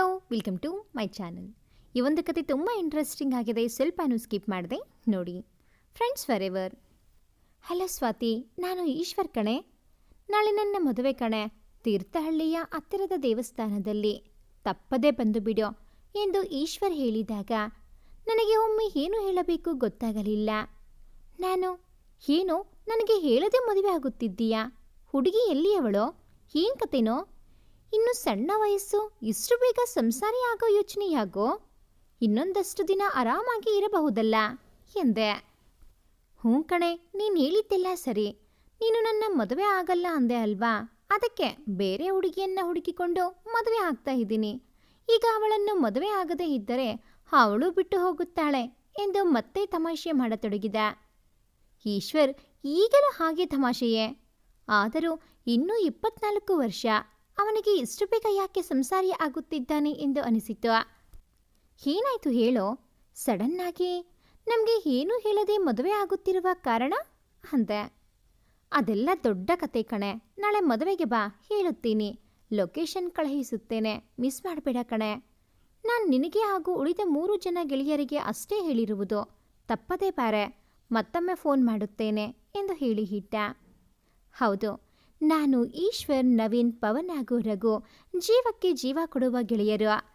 Hello welcome to my channel ಈ ಒಂದು ಕತೆ ತುಂಬ ಇಂಟ್ರೆಸ್ಟಿಂಗ್ ಆಗಿದೆ. ಸ್ವಲ್ಪನೂ ಸ್ಕಿಪ್ ಮಾಡಿದೆ. ನೋಡಿ. Friends forever hello Swati, ನಾನು ಈಶ್ವರ್ ಕಣೆ. ನಾಳೆ ನನ್ನ ಮದುವೆ ಕಣೆ. ತೀರ್ಥಹಳ್ಳಿಯ ಹತ್ತಿರದ ದೇವಸ್ಥಾನದಲ್ಲಿ. ತಪ್ಪದೇ ಬಂದು ಬಿಡೋ ಎಂದು ಈಶ್ವರ್ ಹೇಳಿದಾಗ, ನನಗೆ ಒಮ್ಮೆ ಏನು ಹೇಳಬೇಕು ಗೊತ್ತಾಗಲಿಲ್ಲ. ನಾನು, ಏನು? ನನಗೆ ಹೇಳದೆ ಮದುವೆ ಆಗುತ್ತಿದ್ದೀಯಾ? ಹುಡುಗಿ ಎಲ್ಲಿಯವಳೋ? ಏನ್ ಕತೆನೋ? ಇನ್ನು ಸಣ್ಣ ವಯಸ್ಸು, ಇಷ್ಟು ಬೇಗ ಸಂಸಾರಿ ಆಗೋ ಯೋಚನೆ ಯಾಗೋ ಇನ್ನೊಂದಷ್ಟು ದಿನ ಆರಾಮಾಗಿ ಇರಬಹುದಲ್ಲ? ಎಂದೆ. ಹ್ಞೂ ಕಣೆ, ನೀನು ಹೇಳಿದ್ದೆಲ್ಲ ಸರಿ. ನೀನು ನನ್ನ ಮದುವೆ ಆಗಲ್ಲ ಅಂದೆ ಅಲ್ವಾ? ಅದಕ್ಕೆ ಬೇರೆ ಹುಡುಗಿಯನ್ನ ಹುಡುಕಿಕೊಂಡು ಮದುವೆ ಆಗ್ತಾ ಇದ್ದೀನಿ. ಈಗ ಅವಳನ್ನು ಮದುವೆ ಆಗದೇ ಇದ್ದರೆ ಅವಳು ಬಿಟ್ಟು ಹೋಗುತ್ತಾಳೆ ಎಂದು ಮತ್ತೆ ತಮಾಷೆ ಮಾಡತೊಡಗಿದ. ಈಶ್ವರ್ ಈಗಲೂ ಹಾಗೆ ತಮಾಷೆಯೇ. ಆದರೂ ಇನ್ನೂ ಇಪ್ಪತ್ನಾಲ್ಕು ವರ್ಷ. ಅವನಿಗೆ ಇಷ್ಟು ಬೇಗ ಯಾಕೆ ಸಂಸಾರಿ ಆಗುತ್ತಿದ್ದಾನೆ ಎಂದು ಅನಿಸಿತು. ಏನಾಯ್ತು ಹೇಳೋ, ಸಡನ್ನಾಗಿ ನಮಗೆ ಏನೂ ಹೇಳದೆ ಮದುವೆ ಆಗುತ್ತಿರುವ ಕಾರಣ? ಅಂದೆ. ಅದೆಲ್ಲ ದೊಡ್ಡ ಕತೆ ಕಣೆ, ನಾಳೆ ಮದುವೆಗೆ ಬಾ, ಹೇಳುತ್ತೀನಿ. ಲೊಕೇಶನ್ ಕಳುಹಿಸುತ್ತೇನೆ, ಮಿಸ್ ಮಾಡಬೇಡ ಕಣೆ. ನಾನು ನಿನಗೆ ಹಾಗೂ ಉಳಿದ ಮೂರು ಜನ ಗೆಳೆಯರಿಗೆ ಅಷ್ಟೇ ಹೇಳಿರುವುದು. ತಪ್ಪದೇ ಬಾರೆ ಮತ್ತೊಮ್ಮೆ ಫೋನ್ ಮಾಡುತ್ತೇನೆ ಎಂದು ಹೇಳಿ ಹಿಟ್ಟ ಹೌದು ನಾನು ಈಶ್ವರ್ ನವೀನ್ ಪವನ್ ಹಾಗೂ ರಘು, ಜೀವಕ್ಕೆ ಜೀವ ಕೊಡುವ ಗೆಳೆಯರು.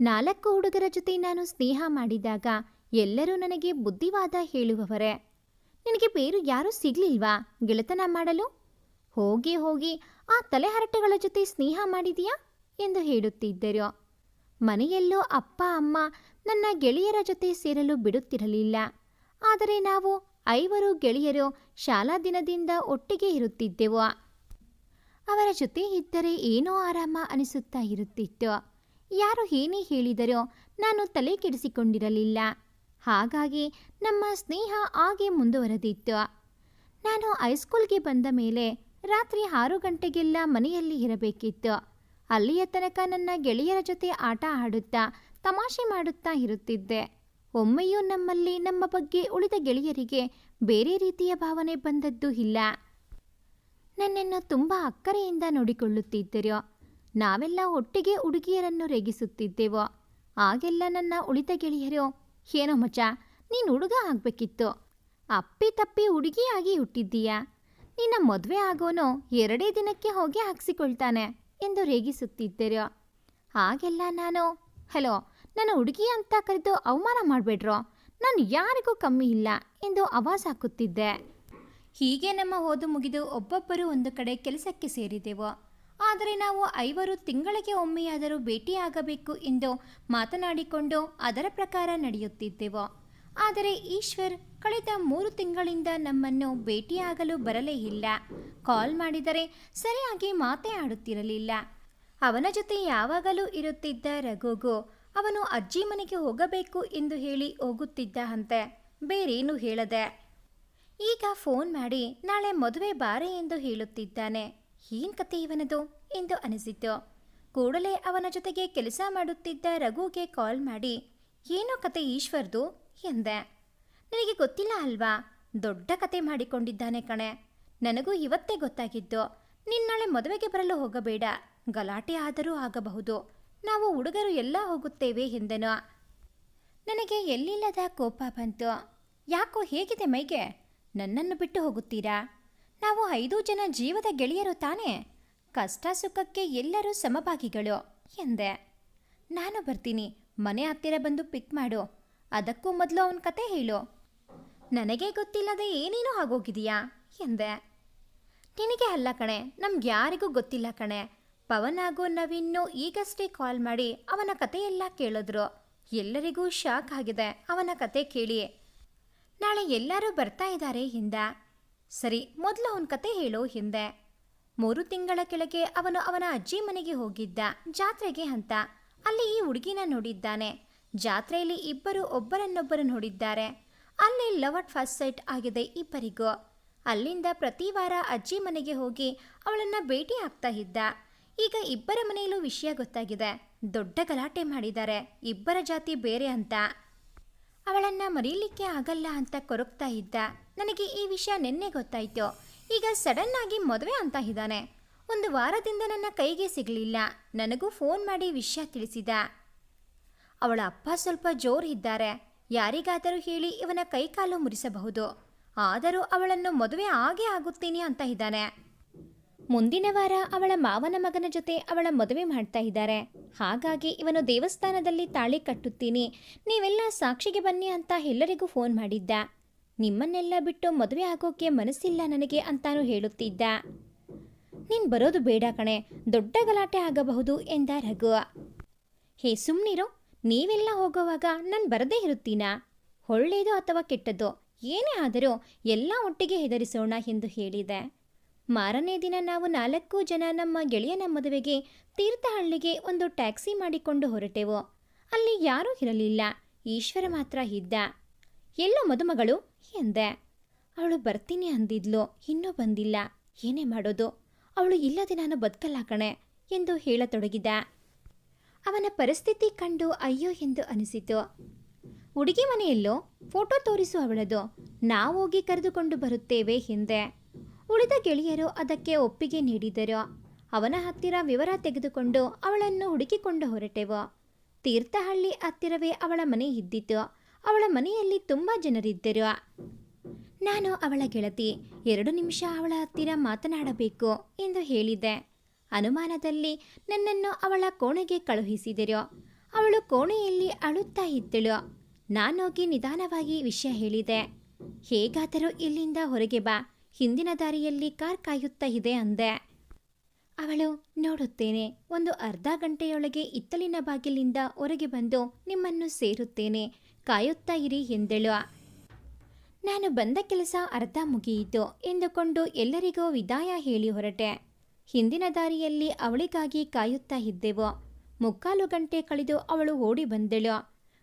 ನಾಲ್ಕು ಹುಡುಗರ ಜೊತೆ ನಾನು ಸ್ನೇಹ ಮಾಡಿದಾಗ ಎಲ್ಲರೂ ನನಗೆ ಬುದ್ಧಿವಾದ ಹೇಳುವವರೇ. ನಿನಗೆ ಬೇರು ಯಾರೂ ಸಿಗ್ಲಿಲ್ವಾ ಗೆಳೆತನ ಮಾಡಲು? ಹೋಗಿ ಹೋಗಿ, ಆ ತಲೆಹರಟೆಗಳ ಜೊತೆ ಸ್ನೇಹ ಮಾಡಿದೀಯಾ ಎಂದು ಹೇಳುತ್ತಿದ್ದರು. ಮನೆಯಲ್ಲೂ ಅಪ್ಪ, ಅಮ್ಮ ನನ್ನ ಗೆಳೆಯರ ಜೊತೆ ಸೇರಲು ಬಿಡುತ್ತಿರಲಿಲ್ಲ. ಆದರೆ ನಾವು ಐವರು ಗೆಳೆಯರು ಶಾಲಾ ದಿನದಿಂದ ಒಟ್ಟಿಗೆ ಇರುತ್ತಿದ್ದೆವು. ಅವರ ಜೊತೆ ಇದ್ದರೆ ಏನೋ ಆರಾಮ ಅನಿಸುತ್ತಾ ಇರುತ್ತಿತ್ತು. ಯಾರು ಏನೇ ಹೇಳಿದರೂ ನಾನು ತಲೆ ಕೆಡಿಸಿಕೊಂಡಿರಲಿಲ್ಲ. ಹಾಗಾಗಿ ನಮ್ಮ ಸ್ನೇಹ ಹಾಗೆ ಮುಂದುವರೆದಿತ್ತು. ನಾನು ಹೈಸ್ಕೂಲ್ಗೆ ಬಂದ ಮೇಲೆ ರಾತ್ರಿ ಆರು ಗಂಟೆಗೆಲ್ಲ ಮನೆಯಲ್ಲಿ ಇರಬೇಕಿತ್ತು. ಅಲ್ಲಿಯ ತನಕ ನನ್ನ ಗೆಳೆಯರ ಜೊತೆ ಆಟ ಆಡುತ್ತಾ, ತಮಾಷೆ ಮಾಡುತ್ತಾ ಇರುತ್ತಿದ್ದೆ. ಒಮ್ಮೆಯೂ ನಮ್ಮಲ್ಲಿ ನಮ್ಮ ಬಗ್ಗೆ ಉಳಿದ ಗೆಳೆಯರಿಗೆ ಬೇರೆ ರೀತಿಯ ಭಾವನೆ ಬಂದದ್ದು ಇಲ್ಲ. ನನ್ನನ್ನು ತುಂಬ ಅಕ್ಕರೆಯಿಂದ ನೋಡಿಕೊಳ್ಳುತ್ತಿದ್ದರು ನಾವೆಲ್ಲ ಒಟ್ಟಿಗೆ ಹುಡುಗಿಯರನ್ನು ರೇಗಿಸುತ್ತಿದ್ದೆವು. ಆಗೆಲ್ಲ ನನ್ನ ಉಳಿದ ಗೆಳೆಯರು, ಏನೋ ಮಚ ನೀನು ಹುಡುಗ ಆಗಬೇಕಿತ್ತು. ಅಪ್ಪಿ ತಪ್ಪಿ ಹುಡುಗಿಯಾಗಿ ಹುಟ್ಟಿದ್ದೀಯಾ? ನಿನ್ನ ಮದುವೆ ಆಗೋನು ಎರಡೇ ದಿನಕ್ಕೆ ಹೋಗಿ ಹಾಕ್ಸಿಕೊಳ್ತಾನೆ ಎಂದು ರೇಗಿಸುತ್ತಿದ್ದರು ಹಾಗೆಲ್ಲ ನಾನು, ಹಲೋ ನನ್ನ ಹುಡುಗಿ ಅಂತ ಕರೆದು ಅವಮಾನ ಮಾಡಬೇಡ್ರೋ? ನಾನು ಯಾರಿಗೂ ಕಮ್ಮಿ ಇಲ್ಲ ಎಂದು ಆವಾಜ್ ಹಾಕುತ್ತಿದ್ದೆ. ಹೀಗೆ ನಮ್ಮ ಓದು ಮುಗಿದು ಒಬ್ಬೊಬ್ಬರು ಒಂದು ಕಡೆ ಕೆಲಸಕ್ಕೆ ಸೇರಿದೆವು. ಆದರೆ ನಾವು ಐವರು ತಿಂಗಳಿಗೆ ಒಮ್ಮೆಯಾದರೂ ಭೇಟಿಯಾಗಬೇಕು ಎಂದು ಮಾತನಾಡಿಕೊಂಡು ಅದರ ಪ್ರಕಾರ ನಡೆಯುತ್ತಿದ್ದೆವು. ಆದರೆ ಈಶ್ವರ್ ಕಳೆದ ಮೂರು ತಿಂಗಳಿಂದ ನಮ್ಮನ್ನು ಭೇಟಿಯಾಗಲು ಬರಲೇ ಇಲ್ಲ. ಕಾಲ್ ಮಾಡಿದರೆ ಸರಿಯಾಗಿ ಮಾತೇ ಆಡುತ್ತಿರಲಿಲ್ಲ. ಅವನ ಜೊತೆ ಯಾವಾಗಲೂ ಇರುತ್ತಿದ್ದ ರಘುಗೂ ಅವನು ಅಜ್ಜಿ ಮನೆಗೆ ಹೋಗಬೇಕು ಎಂದು ಹೇಳಿ ಹೋಗುತ್ತಿದ್ದ ಅಂತೆ ಬೇರೇನು ಹೇಳದೆ. ಈಗ ಫೋನ್ ಮಾಡಿ ನಾಳೆ ಮದುವೆ ಬಾರೆ ಎಂದು ಹೇಳುತ್ತಿದ್ದಾನೆ. ಏನ್ ಕತೆ ಇವನದು? ಎಂದು ಅನಿಸಿತು. ಕೂಡಲೇ ಅವನ ಜೊತೆಗೆ ಕೆಲಸ ಮಾಡುತ್ತಿದ್ದ ರಘುಗೆ ಕಾಲ್ ಮಾಡಿ, ಏನೋ ಕತೆ ಈಶ್ವರ್ದು? ಎಂದೆ. ನನಗೆ ಗೊತ್ತಿಲ್ಲ ಅಲ್ವಾ? ದೊಡ್ಡ ಕತೆ ಮಾಡಿಕೊಂಡಿದ್ದಾನೆ ಕಣೆ. ನನಗೂ ಇವತ್ತೇ ಗೊತ್ತಾಗಿದ್ದು. ನಿನ್ನಾಳೆ ಮದುವೆಗೆ ಬರಲು ಹೋಗಬೇಡ. ಗಲಾಟೆ ಆದರೂ ಆಗಬಹುದು. ನಾವು ಹುಡುಗರು ಎಲ್ಲ ಹೋಗುತ್ತೇವೆ ಎಂದನು. ನನಗೆ ಎಲ್ಲಿಲ್ಲದ ಕೋಪ ಬಂತು. ಯಾಕೋ ಹೇಗಿದೆ ಮೈಗೆ? ನನ್ನನ್ನು ಬಿಟ್ಟು ಹೋಗುತ್ತೀರಾ? ನಾವು ಐದು ಜನ ಜೀವದ ಗೆಳೆಯರು ತಾನೇ. ಕಷ್ಟ ಸುಖಕ್ಕೆ ಎಲ್ಲರೂ ಸಮಭಾಗಿಗಳು ಎಂದೆ. ನಾನು ಬರ್ತೀನಿ. ಮನೆ ಹತ್ತಿರ ಬಂದು ಪಿಕ್ ಮಾಡು. ಅದಕ್ಕೂ ಮೊದಲು ಅವನ ಕತೆ ಹೇಳು. ನನಗೆ ಗೊತ್ತಿಲ್ಲದೆ ಏನೇನೋ ಆಗೋಗಿದೆಯಾ ಎಂದೆ. ನಿನಗೆ ಅಲ್ಲ ಕಣೆ. ನಮ್ಗೆ ಯಾರಿಗೂ ಗೊತ್ತಿಲ್ಲ ಕಣೆ. ಪವನ್ ಹಾಗೂ ನವೀನ್ನು ಈಗಷ್ಟೇ ಕಾಲ್ ಮಾಡಿ ಅವನ ಕತೆಯೆಲ್ಲ ಕೇಳಿದ್ರು. ಎಲ್ಲರಿಗೂ ಶಾಕ್ ಆಗಿದೆ ಅವನ ಕತೆ ಕೇಳಿ. ನಾಳೆ ಎಲ್ಲರೂ ಬರ್ತಾ ಇದ್ದಾರೆ ಹಿಂದ. ಸರಿ, ಮೊದಲು ಅವನ ಕತೆ ಹೇಳು ಹಿಂದೆ. ಮೂರು ತಿಂಗಳ ಕೆಳಗೆ ಅವನು ಅವನ ಅಜ್ಜಿ ಮನೆಗೆ ಹೋಗಿದ್ದ ಜಾತ್ರೆಗೆ ಅಂತ. ಅಲ್ಲಿ ಈ ಹುಡುಗಿನ ನೋಡಿದ್ದಾನೆ. ಜಾತ್ರೆಯಲ್ಲಿ ಇಬ್ಬರು ಒಬ್ಬರನ್ನೊಬ್ಬರು ನೋಡಿದ್ದಾರೆ. ಅಲ್ಲಿ ಲವ್ ಅಟ್ ಫಸ್ಟ್ ಸೈಟ್ ಆಗಿದೆ ಇಬ್ಬರಿಗೂ. ಅಲ್ಲಿಂದ ಪ್ರತಿ ವಾರ ಅಜ್ಜಿ ಮನೆಗೆ ಹೋಗಿ ಅವಳನ್ನು ಭೇಟಿ ಆಗ್ತಾ ಇದ್ದ. ಈಗ ಇಬ್ಬರ ಮನೆಯಲ್ಲೂ ವಿಷಯ ಗೊತ್ತಾಗಿದೆ. ದೊಡ್ಡ ಗಲಾಟೆ ಮಾಡಿದ್ದಾರೆ. ಇಬ್ಬರ ಜಾತಿ ಬೇರೆ ಅಂತ. ಅವಳನ್ನ ಮರೀಲಿಕ್ಕೆ ಆಗಲ್ಲ ಅಂತ ಕೊರಗ್ತಾ ಇದ್ದ. ನನಗೆ ಈ ವಿಷಯ ನಿನ್ನೆ ಗೊತ್ತಾಯ್ತು. ಈಗ ಸಡನ್ ಆಗಿ ಮದುವೆ ಅಂತ ಇದ್ದಾನೆ. ಒಂದು ವಾರದಿಂದ ನನ್ನ ಕೈಗೆ ಸಿಗಲಿಲ್ಲ. ನನಗೂ ಫೋನ್ ಮಾಡಿ ವಿಷಯ ತಿಳಿಸಿದ. ಅವಳ ಅಪ್ಪ ಸ್ವಲ್ಪ ಜೋರು ಇದ್ದಾರೆ. ಯಾರಿಗಾದರೂ ಹೇಳಿ ಇವನ ಕೈಕಾಲು ಮುರಿಸಬಹುದು. ಆದರೂ ಅವಳನ್ನು ಮದುವೆ ಆಗೇ ಆಗುತ್ತೀನಿ ಅಂತ ಇದ್ದಾನೆ. ಮುಂದಿನ ವಾರ ಅವಳ ಮಾವನ ಮಗನ ಜೊತೆ ಅವಳ ಮದುವೆ ಮಾಡ್ತಾ ಇದ್ದಾರೆ. ಹಾಗಾಗಿ ಇವನು ದೇವಸ್ಥಾನದಲ್ಲಿ ತಾಳಿ ಕಟ್ಟುತ್ತೀನಿ. ನೀವೆಲ್ಲ ಸಾಕ್ಷಿಗೆ ಬನ್ನಿ ಅಂತ ಎಲ್ಲರಿಗೂ ಫೋನ್ ಮಾಡಿದ್ದ. ನಿಮ್ಮನ್ನೆಲ್ಲ ಬಿಟ್ಟು ಮದುವೆ ಆಗೋಕ್ಕೆ ಮನಸ್ಸಿಲ್ಲ ನನಗೆ ಅಂತಾನು ಹೇಳುತ್ತಿದ್ದ. ನೀನ್ ಬರೋದು ಬೇಡ ಕಣೆ, ದೊಡ್ಡ ಗಲಾಟೆ ಆಗಬಹುದು ಎಂದ ರಘು. ಹೇ ಸುಮ್ನಿರು, ನೀವೆಲ್ಲ ಹೋಗುವಾಗ ನಾನು ಬರದೇ ಇರುತ್ತೀನಾ? ಒಳ್ಳೆಯದು ಅಥವಾ ಕೆಟ್ಟದ್ದು? ಏನೇ ಆದರೂ ಎಲ್ಲ ಒಟ್ಟಿಗೆ ಹೆದರಿಸೋಣ ಎಂದು ಹೇಳಿದೆ. ಮಾರನೇ ದಿನ ನಾವು ನಾಲ್ಕು ಜನ ನಮ್ಮ ಗೆಳೆಯನ ಮದುವೆಗೆ ತೀರ್ಥಹಳ್ಳಿಗೆ ಒಂದು ಟ್ಯಾಕ್ಸಿ ಮಾಡಿಕೊಂಡು ಹೊರಟೆವು. ಅಲ್ಲಿ ಯಾರೂ ಇರಲಿಲ್ಲ. ಈಶ್ವರ ಮಾತ್ರ ಇದ್ದ. ಎಲ್ಲೋ ಮದುಮಗಳು ಎಂದೆ. ಅವಳು ಬರ್ತೀನಿ ಅಂದಿದ್ಲು. ಇನ್ನೂ ಬಂದಿಲ್ಲ. ಏನೇ ಮಾಡೋದು? ಅವಳು ಇಲ್ಲದೆ ನಾನು ಬದುಕಲ್ಲ ಕಣೆ ಎಂದು ಹೇಳತೊಡಗಿದ. ಅವನ ಪರಿಸ್ಥಿತಿ ಕಂಡು ಅಯ್ಯೋ ಎಂದು ಅನಿಸಿತು. ಹುಡುಗಿ ಮನೆಯಲ್ಲೋ ಫೋಟೋ ತೋರಿಸು ಅವಳದು. ನಾವೋಗಿ ಕರೆದುಕೊಂಡು ಬರುತ್ತೇವೆ ಹಿಂದೆ ಉಳಿದ ಗೆಳೆಯರು ಅದಕ್ಕೆ ಒಪ್ಪಿಗೆ ನೀಡಿದರು. ಅವನ ಹತ್ತಿರ ವಿವರ ತೆಗೆದುಕೊಂಡು ಅವಳನ್ನು ಹುಡುಕಿಕೊಂಡು ಹೊರಟೆವು. ತೀರ್ಥಹಳ್ಳಿ ಹತ್ತಿರವೇ ಅವಳ ಮನೆ ಇದ್ದಿತು. ಅವಳ ಮನೆಯಲ್ಲಿ ತುಂಬ ಜನರಿದ್ದರು. ನಾನು ಅವಳ ಗೆಳತಿ. ಎರಡು ನಿಮಿಷ ಅವಳ ಹತ್ತಿರ ಮಾತನಾಡಬೇಕು ಎಂದು ಹೇಳಿದೆ. ಅನುಮಾನದಲ್ಲಿ ನನ್ನನ್ನು ಅವಳ ಕೋಣೆಗೆ ಕಳುಹಿಸಿದರು. ಅವಳು ಕೋಣೆಯಲ್ಲಿ ಅಳುತ್ತಾ ಇದ್ದಳು. ನಾನೋಗಿ ನಿಧಾನವಾಗಿ ವಿಷಯ ಹೇಳಿದೆ. ಹೇಗಾದರೂ ಇಲ್ಲಿಂದ ಹೊರಗೆ ಬಾ. ಹಿಂದಿನ ದಾರಿಯಲ್ಲಿ ಕಾರ್ ಕಾಯುತ್ತಾ ಇದೆ ಅಂದೆ. ಅವಳು ನೋಡುತ್ತೇನೆ, ಒಂದು ಅರ್ಧ ಗಂಟೆಯೊಳಗೆ ಇತ್ತಲಿನ ಬಾಗಿಲಿಂದ ಹೊರಗೆ ಬಂದು ನಿಮ್ಮನ್ನು ಸೇರುತ್ತೇನೆ, ಕಾಯುತ್ತಾ ಇರಿ ಎಂದಳು. ನಾನು ಬಂದ ಕೆಲಸ ಅರ್ಧ ಮುಗಿಯಿತು ಎಂದುಕೊಂಡು ಎಲ್ಲರಿಗೂ ವಿದಾಯ ಹೇಳಿ ಹೊರಟೆ. ಹಿಂದಿನ ದಾರಿಯಲ್ಲಿ ಅವಳಿಗಾಗಿ ಕಾಯುತ್ತಾ ಇದ್ದೆವು. ಮುಕ್ಕಾಲು ಗಂಟೆ ಕಳೆದು ಅವಳು ಓಡಿ ಬಂದಳು.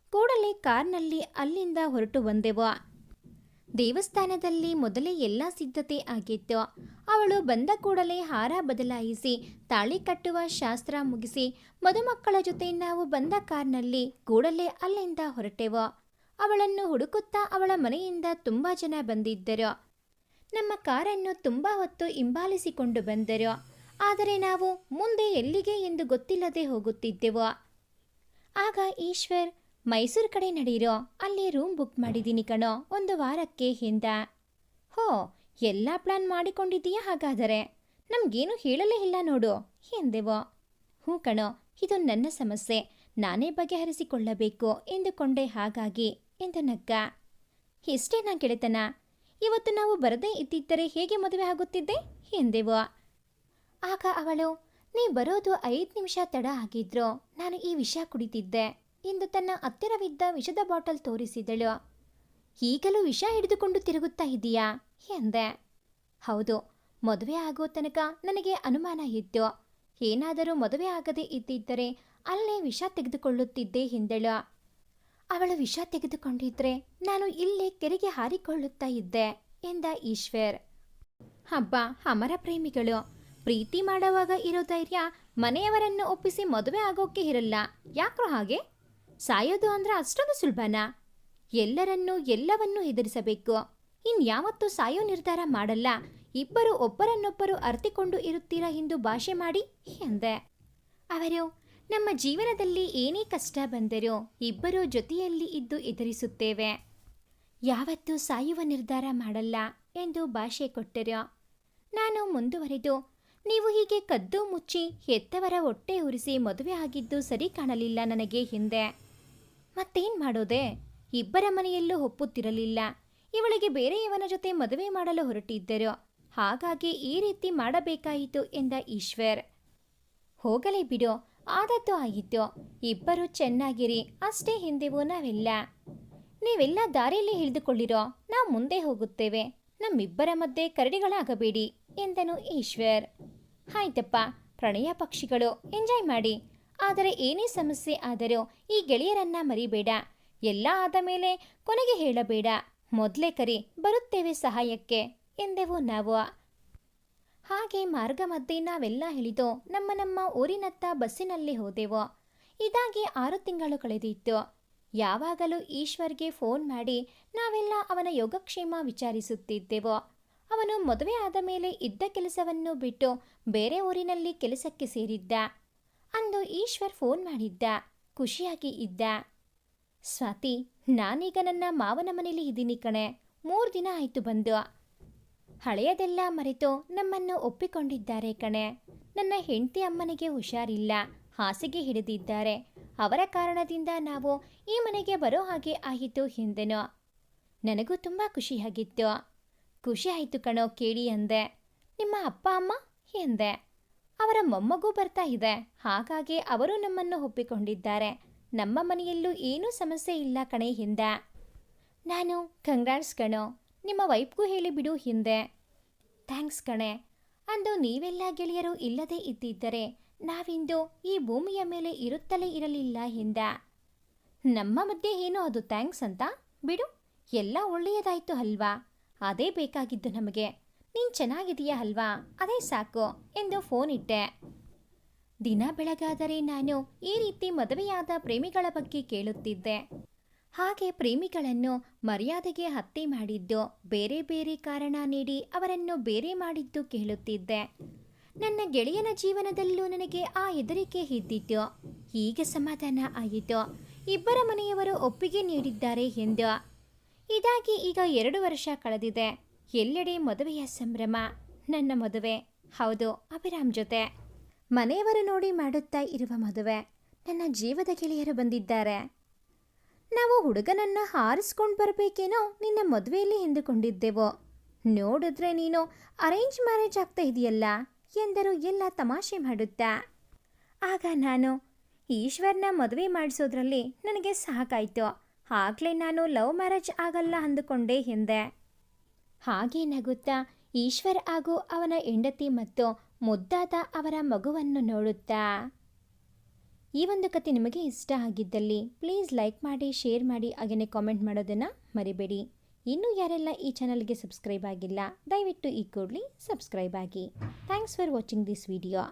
ಕೂಡಲೇ ಕಾರ್ನಲ್ಲಿ ಅಲ್ಲಿಂದ ಹೊರಟು ಬಂದೆವು. ದೇವಸ್ಥಾನದಲ್ಲಿ ಮೊದಲೇ ಎಲ್ಲ ಸಿದ್ಧತೆ ಆಗಿತ್ತು. ಅವಳು ಬಂದ ಕೂಡಲೇ ಹಾರ ಬದಲಾಯಿಸಿ, ತಾಳಿ ಕಟ್ಟುವ ಶಾಸ್ತ್ರ ಮುಗಿಸಿ, ಮದುಮಕ್ಕಳ ಜೊತೆ ನಾವು ಬಂದ ಕಾರ್ನಲ್ಲಿ ಕೂಡಲೇ ಅಲ್ಲಿಂದ ಹೊರಟೆವು. ಅವಳನ್ನು ಹುಡುಕುತ್ತಾ ಅವಳ ಮನೆಯಿಂದ ತುಂಬ ಜನ ಬಂದಿದ್ದರು. ನಮ್ಮ ಕಾರನ್ನು ತುಂಬ ಹೊತ್ತು ಹಿಂಬಾಲಿಸಿಕೊಂಡು ಬಂದರು. ಆದರೆ ನಾವು ಮುಂದೆ ಎಲ್ಲಿಗೆ ಎಂದು ಗೊತ್ತಿಲ್ಲದೆ ಹೋಗುತ್ತಿದ್ದೆವು. ಆಗ ಈಶ್ವರ್ ಮೈಸೂರು ಕಡೆ ನಡೀರೋ ಅಲ್ಲಿ ರೂಮ್ ಬುಕ್ ಮಾಡಿದ್ದೀನಿ ಕಣೋ, ಒಂದು ವಾರಕ್ಕೆ ಹಿಂದ. ಹೋ, ಎಲ್ಲ ಪ್ಲಾನ್ ಮಾಡಿಕೊಂಡಿದ್ದೀಯಾ ಹಾಗಾದರೆ? ನಮಗೇನು ಹೇಳಲೇ ಇಲ್ಲ ನೋಡು, ಎಂದೆವು. ಹ್ಞೂ ಕಣೋ, ಇದು ನನ್ನ ಸಮಸ್ಯೆ, ನಾನೇ ಬಗೆಹರಿಸಿಕೊಳ್ಳಬೇಕು ಎಂದುಕೊಂಡೆ ಹಾಗಾಗಿ, ಎಂದು ನಗ್ಗ. ಇಷ್ಟೇನಾ ಗೆಳೆತನ, ಇವತ್ತು ನಾವು ಬರದೇ ಇದ್ದಿದ್ದರೆ ಹೇಗೆ ಮದುವೆ ಆಗುತ್ತಿದ್ದೆ, ಎಂದೆವು. ಆಗ ಅವಳು ನೀ ಬರೋದು ಐದು ನಿಮಿಷ ತಡ ಆಗಿದ್ರು ನಾನು ಈ ವಿಷಯ ಕುಡಿತಿದ್ದೆ. ಎಂದು ತನ್ನ ಹತ್ತಿರವಿದ್ದ ವಿಷದ ಬಾಟಲ್ ತೋರಿಸಿದಳು. ಈಗಲೂ ವಿಷ ಹಿಡಿದುಕೊಂಡು ತಿರುಗುತ್ತಾ ಇದ್ದೀಯಾ ಎಂದೆ ಹೌದು, ಮದುವೆ ಆಗೋ ತನಕ ನನಗೆ ಅನುಮಾನ ಇತ್ತು. ಏನಾದರೂ ಮದುವೆ ಆಗದೆ ಇದ್ದಿದ್ದರೆ ಅಲ್ಲೇ ವಿಷ ತೆಗೆದುಕೊಳ್ಳುತ್ತಿದ್ದೆ, ಎಂದಳು. ಅವಳು ವಿಷ ತೆಗೆದುಕೊಂಡಿದ್ರೆ ನಾನು ಇಲ್ಲೇ ಕೆರೆಗೆ ಹಾರಿಕೊಳ್ಳುತ್ತಾ ಇದ್ದೆ, ಎಂದ ಈಶ್ವರ್. ಹಬ್ಬ, ಅಮರ ಪ್ರೇಮಿಗಳು. ಪ್ರೀತಿ ಮಾಡುವಾಗ ಇರೋ ಧೈರ್ಯ ಮನೆಯವರನ್ನು ಒಪ್ಪಿಸಿ ಮದುವೆ ಆಗೋಕೆ ಇರಲ್ಲ. ಯಾಕ್ರೋ ಹಾಗೆ? ಸಾಯೋದು ಅಂದ್ರೆ ಅಷ್ಟೊಂದು ಸುಲಭನಾ? ಎಲ್ಲರನ್ನೂ, ಎಲ್ಲವನ್ನೂ ಹೆದರಿಸಬೇಕು. ಇನ್ಯಾವತ್ತೂ ಸಾಯೋ ನಿರ್ಧಾರ ಮಾಡಲ್ಲ. ಇಬ್ಬರು ಒಬ್ಬರನ್ನೊಬ್ಬರು ಅರ್ತಿಕೊಂಡು ಇರುತ್ತೀರಾ ಎಂದು ಭಾಷೆ ಮಾಡಿ ಎಂದೆ ಅವರು, ನಮ್ಮ ಜೀವನದಲ್ಲಿ ಏನೇ ಕಷ್ಟ ಬಂದರೂ ಇಬ್ಬರು ಜೊತೆಯಲ್ಲಿ ಇದ್ದು ಎದುರಿಸುತ್ತೇವೆ ಯಾವತ್ತೂ ಸಾಯುವ ನಿರ್ಧಾರ ಮಾಡಲ್ಲ ಎಂದು ಭಾಷೆ ಕೊಟ್ಟರು. ನಾನು ಮುಂದುವರೆದು, ನೀವು ಹೀಗೆ ಕದ್ದು ಮುಚ್ಚಿ ಹೆತ್ತವರ ಹೊಟ್ಟೆ ಉರಿಸಿ ಮದುವೆ ಆಗಿದ್ದು ಸರಿ ಕಾಣಲಿಲ್ಲ ನನಗೆ ಹಿಂದೆ. ಮತ್ತೇನ್ ಮಾಡೋದೆ? ಇಬ್ಬರ ಮನೆಯಲ್ಲೂ ಒಪ್ಪುತ್ತಿರಲಿಲ್ಲ. ಇವಳಿಗೆ ಬೇರೆಯವನ ಜೊತೆ ಮದುವೆ ಮಾಡಲು ಹೊರಟಿದ್ದರು. ಹಾಗಾಗಿ ಈ ರೀತಿ ಮಾಡಬೇಕಾಯಿತು ಎಂದ ಈಶ್ವರ್. ಹೋಗಲೇ ಬಿಡು, ಆದದ್ದು ಆಯಿತು ಇಬ್ಬರು ಚೆನ್ನಾಗಿರಿ, ಅಷ್ಟೇ ಹಿಂದೆವು ನಾವೆಲ್ಲ. ನೀವೆಲ್ಲ ದಾರಿಯಲ್ಲಿ ಹಿಡಿದುಕೊಳ್ಳಿರೋ ನಾವು ಮುಂದೆ ಹೋಗುತ್ತೇವೆ. ನಮ್ಮಿಬ್ಬರ ಮಧ್ಯೆ ಕರಡಿಗಳಾಗಬೇಡಿ, ಎಂದನು ಈಶ್ವರ್. ಆಯ್ತಪ್ಪ, ಪ್ರಣಯ ಪಕ್ಷಿಗಳು, ಎಂಜಾಯ್ ಮಾಡಿ. ಆದರೆ ಏನೇ ಸಮಸ್ಯೆ ಆದರೂ ಈ ಗೆಳೆಯರನ್ನ ಮರಿಬೇಡ. ಎಲ್ಲ ಆದ ಮೇಲೆ ಕೊನೆಗೆ ಹೇಳಬೇಡ. ಮೊದಲೇ ಕರಿ, ಬರುತ್ತೇವೆ ಸಹಾಯಕ್ಕೆ, ಎಂದೆವು ನಾವು. ಹಾಗೆ ಮಾರ್ಗ ಮಧ್ಯೆ ನಾವೆಲ್ಲ ಹೇಳಿದು ನಮ್ಮ ನಮ್ಮ ಊರಿನತ್ತ ಬಸ್ಸಿನಲ್ಲಿ ಹೋದೆವು. ಇದಾಗಿ ಆರು ತಿಂಗಳು ಕಳೆದಿತ್ತು. ಯಾವಾಗಲೂ ಈಶ್ವರ್ಗೆ ಫೋನ್ ಮಾಡಿ ನಾವೆಲ್ಲ ಅವನ ಯೋಗಕ್ಷೇಮ ವಿಚಾರಿಸುತ್ತಿದ್ದೆವು. ಅವನು ಮದುವೆ ಆದ ಮೇಲೆ ಇದ್ದ ಕೆಲಸವನ್ನು ಬಿಟ್ಟು ಬೇರೆ ಊರಿನಲ್ಲಿ ಕೆಲಸಕ್ಕೆ ಸೇರಿದ್ದ. ಅಂದು ಈಶ್ವರ್ ಫೋನ್ ಮಾಡಿದ್ದ, ಖುಷಿಯಾಗಿ ಇದ್ದ. ಸ್ವಾತಿ, ನಾನೀಗ ನನ್ನ ಮಾವನ ಮನೇಲಿ ಇದ್ದೀನಿ ಕಣೆ, ಮೂರು ದಿನ ಆಯಿತು ಬಂದು. ಹಳೆಯದೆಲ್ಲ ಮರೆತು ನಮ್ಮನ್ನು ಒಪ್ಪಿಕೊಂಡಿದ್ದಾರೆ ಕಣೆ. ನನ್ನ ಹೆಂಡತಿ ಅಮ್ಮನಿಗೆ ಹುಷಾರಿಲ್ಲ, ಹಾಸಿಗೆ ಹಿಡಿದಿದ್ದಾರೆ. ಅವರ ಕಾರಣದಿಂದ ನಾವು ಈ ಮನೆಗೆ ಬರೋ ಹಾಗೆ ಆಯಿತು ಎಂದೆನು. ನನಗೂ ತುಂಬ ಖುಷಿಯಾಗಿತ್ತು. ಖುಷಿ ಆಯಿತು ಕಣೋ ಕೇಳಿ ಅಂದೆ. ನಿಮ್ಮ ಅಪ್ಪ, ಅಮ್ಮ? ಎಂದೆ. ಅವರ ಮೊಮ್ಮಗೂ ಬರ್ತಾ ಇದೆ. ಹಾಗಾಗಿ ಅವರು ನಮ್ಮನ್ನು ಒಪ್ಪಿಕೊಂಡಿದ್ದಾರೆ. ನಮ್ಮ ಮನೆಯಲ್ಲೂ ಏನೂ ಸಮಸ್ಯೆ ಇಲ್ಲ ಕಣೆ ಹಿಂದೆ. ನಾನು, ಕಂಗ್ರಾಟ್ಸ್ ಕಣೋ, ನಿಮ್ಮ ವೈಫ್ಗೂ ಹೇಳಿ ಬಿಡು ಹಿಂದೆ. ಥ್ಯಾಂಕ್ಸ್ ಕಣೆ. ಅಂದು ನೀವೆಲ್ಲ ಗೆಳೆಯರು ಇಲ್ಲದೇ ಇದ್ದಿದ್ದರೆ ನಾವಿಂದು ಈ ಭೂಮಿಯ ಮೇಲೆ ಇರುತ್ತಲೇ ಇರಲಿಲ್ಲ ಹಿಂದ. ನಮ್ಮ ಮಧ್ಯೆ ಏನೋ ಅದು ಥ್ಯಾಂಕ್ಸ್ ಅಂತ? ಬಿಡು, ಎಲ್ಲ ಒಳ್ಳೆಯದಾಯ್ತು ಅಲ್ವಾ? ಅದೇ ಬೇಕಾಗಿದ್ದು ನಮಗೆ. ನೀನು ಚೆನ್ನಾಗಿದೆಯಾ ಅಲ್ವಾ? ಅದೇ ಸಾಕು ಎಂದು ಫೋನ್ ಇಟ್ಟೆ. ದಿನ ಬೆಳಗಾದರೆ ನಾನು ಈ ರೀತಿ ಮದುವೆಯಾದ ಪ್ರೇಮಿಗಳ ಬಗ್ಗೆ ಕೇಳುತ್ತಿದ್ದೆ. ಹಾಗೆ ಪ್ರೇಮಿಗಳನ್ನು ಮರ್ಯಾದೆಗೆ ಹತ್ಯೆ ಮಾಡಿದ್ದು, ಬೇರೆ ಬೇರೆ ಕಾರಣ ನೀಡಿ ಅವರನ್ನು ಬೇರೆ ಮಾಡಿದ್ದು ಕೇಳುತ್ತಿದ್ದೆ. ನನ್ನ ಗೆಳೆಯನ ಜೀವನದಲ್ಲೂ ನನಗೆ ಆ ಹೆದರಿಕೆ ಇದ್ದಿತ್ತು. ಹೀಗೆ ಸಮಾಧಾನ ಆಯಿತು. ಇಬ್ಬರ ಮನೆಯವರು ಒಪ್ಪಿಗೆ ನೀಡಿದ್ದಾರೆ ಎಂದು. ಇದಾಗಿ ಈಗ ಎರಡು ವರ್ಷ ಕಳೆದಿದೆ. ಎಲ್ಲೆಡೆ ಮದುವೆಯ ಸಂಭ್ರಮ, ನನ್ನ ಮದುವೆ. ಹೌದು, ಅಭಿರಾಮ್ ಜೊತೆ. ಮನೆಯವರು ನೋಡಿ ಮಾಡುತ್ತಾ ಇರುವ ಮದುವೆ. ನನ್ನ ಜೀವದ ಗೆಳೆಯರು ಬಂದಿದ್ದಾರೆ. ನಾವು ಹುಡುಗನನ್ನು ಹಾರಿಸ್ಕೊಂಡು ಬರಬೇಕೇನೋ ನಿನ್ನ ಮದುವೆಯಲ್ಲಿ ಎಂದುಕೊಂಡಿದ್ದೆವು. ನೋಡಿದ್ರೆ ನೀನು ಅರೇಂಜ್ ಮ್ಯಾರೇಜ್ ಆಗ್ತಾ ಇದೆಯಲ್ಲ ಎಂದರು ಎಲ್ಲ ತಮಾಷೆ ಮಾಡುತ್ತಾ. ಆಗ ನಾನು, ಈಶ್ವರ್ನ ಮದುವೆ ಮಾಡಿಸೋದ್ರಲ್ಲಿ ನನಗೆ ಸಾಕಾಯ್ತು. ಆಗಲೇ ನಾನು ಲವ್ ಮ್ಯಾರೇಜ್ ಆಗಲ್ಲ ಅಂದುಕೊಂಡೆ ಎಂದೆ. ಹಾಗೆ ನಗುತ್ತಾ ಈಶ್ವರ್ ಹಾಗೂ ಅವನ ಹೆಂಡತಿ ಮತ್ತು ಮುದ್ದಾದ ಅವರ ಮಗುವನ್ನು ನೋಡುತ್ತಾ. ಈ ಒಂದು ಕತೆ ನಿಮಗೆ ಇಷ್ಟ ಆಗಿದ್ದಲ್ಲಿ ಪ್ಲೀಸ್ ಲೈಕ್ ಮಾಡಿ ಶೇರ್ ಮಾಡಿ ಹಾಗೆಯೇ ಕಾಮೆಂಟ್ ಮಾಡೋದನ್ನು ಮರಿಬೇಡಿ. ಇನ್ನೂ ಯಾರೆಲ್ಲ ಈ ಚಾನಲ್ಗೆ ಸಬ್ಸ್ಕ್ರೈಬ್ ಆಗಿಲ್ಲ, ದಯವಿಟ್ಟು ಈ ಕೂಡಲಿ ಸಬ್ಸ್ಕ್ರೈಬ್ ಆಗಿ. Thanks for watching this video